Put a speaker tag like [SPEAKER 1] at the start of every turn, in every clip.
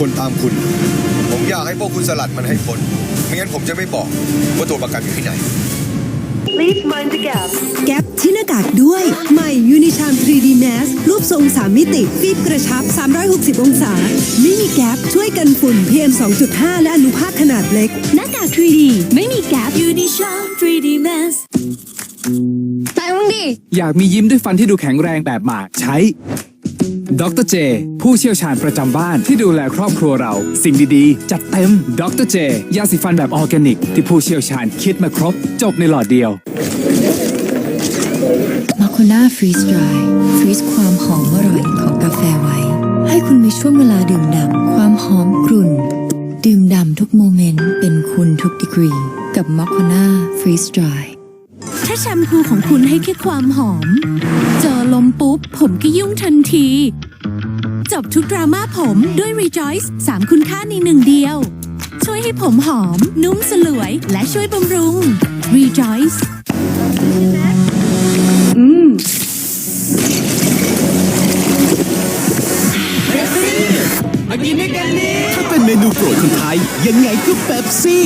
[SPEAKER 1] คนตามคุณ ผมอยากให้พวกคุณสลัดมันให้พ้นไม่งั้นผมจะไม่บอกว่าตัวประกันอยู่ที่ไหน
[SPEAKER 2] Please mind the gap.
[SPEAKER 3] แก๊ปที่หน้ากากด้วย ใหม่ยูนิชาม 3D Mask รูปทรงสามมิติ ฟีบกระชับ 360 องศา ไม่มีแก๊ปช่วยกันฝุ่น PM 2.5 และอนุภาคขนาดเล็ก
[SPEAKER 4] หน้ากาก 3D ไม่มีแกป Unishop 3D Mask ตายมึงดิ
[SPEAKER 5] อยากมียิ้มด้วยฟันที่ดูแข็งแรงแบบหมากใช้ ดรเจ ผู้เชี่ยวชาญประจำบ้านที่ดูแลครอบครัวเรา สิ่งดีๆ จัดเต็มดรเจ ยาสีฟันแบบออร์แกนิก ที่ผู้เชี่ยวชาญคิดมาครบ จบในหลอดเดียว
[SPEAKER 6] มาโคน่าฟรีสดรายฟรีซความหอมอร่อยของกาแฟไว้ ให้คุณมีช่วงเวลาดื่มด่ำความหอมกรุ่น ดื่มด่ำทุกโมเมนต์เป็นคุณทุกดีกรี กับมาโคน่าฟรีสดราย
[SPEAKER 4] ถ้าแชมพูของคุณให้แค่ความหอม เจอลมปุ๊บ ผมก็ยุ่งทันที จบทุกดราม่าผมด้วย Rejoice 3คุณค่าในหนึ่งเดียว ช่วยให้ผมหอม นุ่มสลวย และช่วยบำรุง Rejoice
[SPEAKER 7] ถ้าเป็นเมนูโปรดคนไทย ยังไงก็เป๊ปซี่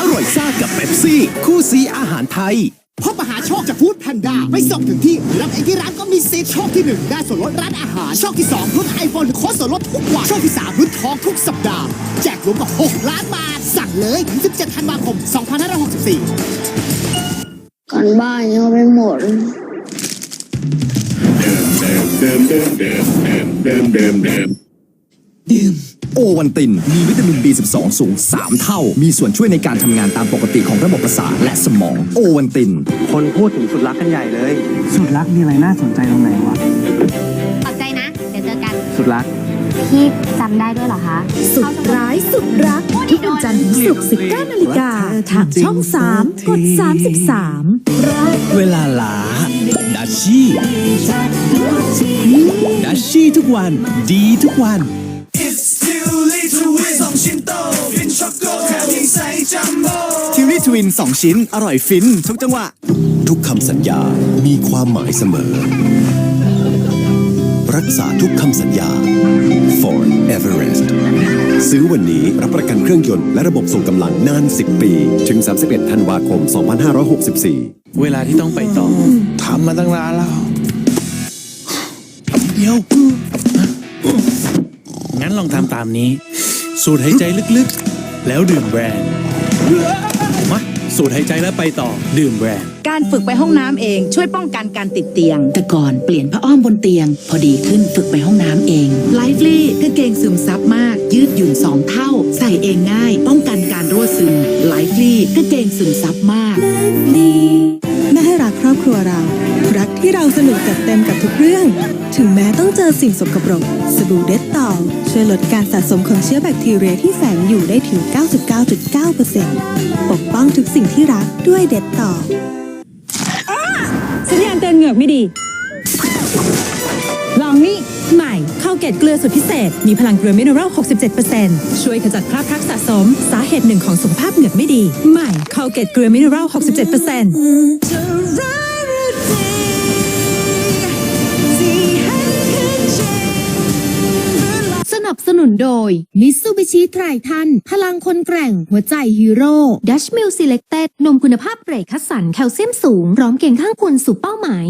[SPEAKER 7] อร่อยซ่ากับเป๊ปซี่ คู่ซีอาหารไทย
[SPEAKER 8] พบมหาโชคจากฟู้ดแพนด้าไม่ส่งถึงที่ รับเองที่ร้านก็มีสิทธิ์โชคที่ 1 ได้ส่วนลดร้านอาหาร โชคที่2รุ่นไอโฟนโค้ดส่วนลดทุกวัน โชคที่3รุ่นทองทุกสัปดาห์ แจกรวมกว่า6ล้านบาท สั่งเลยถึง17ธันวาคม 2564
[SPEAKER 9] ก่อนบ้านยังไม่หมด
[SPEAKER 7] โอวันติน มีวิตามิน B12 สูง 3 เท่า มีส่วนช่วยในการทำงานตามปกติของระบบประสาทและสมองโอวันติน
[SPEAKER 10] คนพูดถึงสุดรักกันใหญ่เลย สุดรักมีอะไรน่าสนใจตรงไหนวะ
[SPEAKER 4] ขอบใจนะ เดี๋ยวเจอกัน
[SPEAKER 10] สุดรัก
[SPEAKER 4] พี่จำได้ด้วยเหรอคะ
[SPEAKER 3] สุดร้ายสุดรัก ทุกวันจันทร์ถึงศุกร์19นาฬิกาทางช่อง 3 กด 33
[SPEAKER 7] เวลาล้าดัชชี่ดัชชี่ทุกวัน ดีทุกวัน
[SPEAKER 8] ทิวรี่ทวิน 2 ชิ้น อร่อยฟิน ทุกจังหวะ
[SPEAKER 1] ทุกคำสัญญามีความหมายเสมอ รักษาทุกคำสัญญา Ford Everest ซื้อวันนี้รับประกันเครื่องยนต์และระบบส่งกำลังนาน 10 ปี ถึง 31 ธันวาคม 2564
[SPEAKER 10] เวลาที่ต้องไปต่อทำมาตั้งนานแล้วเดี๋ยวงั้นลองทำตามนี้ สูดหายใจลึกๆ แล้วดื่มแบรนด์มาสูดหายใจแล้วไปต่อ ดื่มแบรนด์
[SPEAKER 11] การฝึกไปห้องน้ำเองช่วยป้องกันการติดเตียง แต่ก่อนเปลี่ยนผ้าอ้อมบนเตียง พอดีขึ้นฝึกไปห้องน้ำเองไลฟ์ลี่กางเกงซึมซับมาก ยืดหยุ่นสองเท่า ใส่เองง่าย ป้องกันการรั่วซึมไลฟ์ลี่กางเกงซึมซับมาก
[SPEAKER 3] แรักที่เราสนุกจัดเต็มกับทุกเรื่อง ถึงแม้ต้องเจอสิ่งสกปรก สบู่เด็ดต่อช่วยลดการสะสมของเชื้อแบคทีเรียที่แฝงอยู่ได้ถึง 99.9%ปกป้องทุกสิ่งที่รักด้วยเด็ดต่อ
[SPEAKER 4] สัญญาณเตือนเหงือกไม่ดี ลองนี่ใหม่ข้าวเกตเกลือสุดพิเศษ มีพลังเกลือมินเนอรัล 67%ช่วยขจัดคราบพลักสะสม สาเหตุหนึ่งของสุขภาพเหงือกไม่ดี ใหม่ข้าวเกตเกลือมินเนอรัล 67%
[SPEAKER 6] นโดย Mitsubishi t r i t a n พลังคนแกร่ง หัวใจฮีโร่
[SPEAKER 4] Dutch Mill Selected นมคุณภาพเกรดคัสสันแคลเซียมสูงพร้อมเก่งข้างคุณสู่เป้าหมาย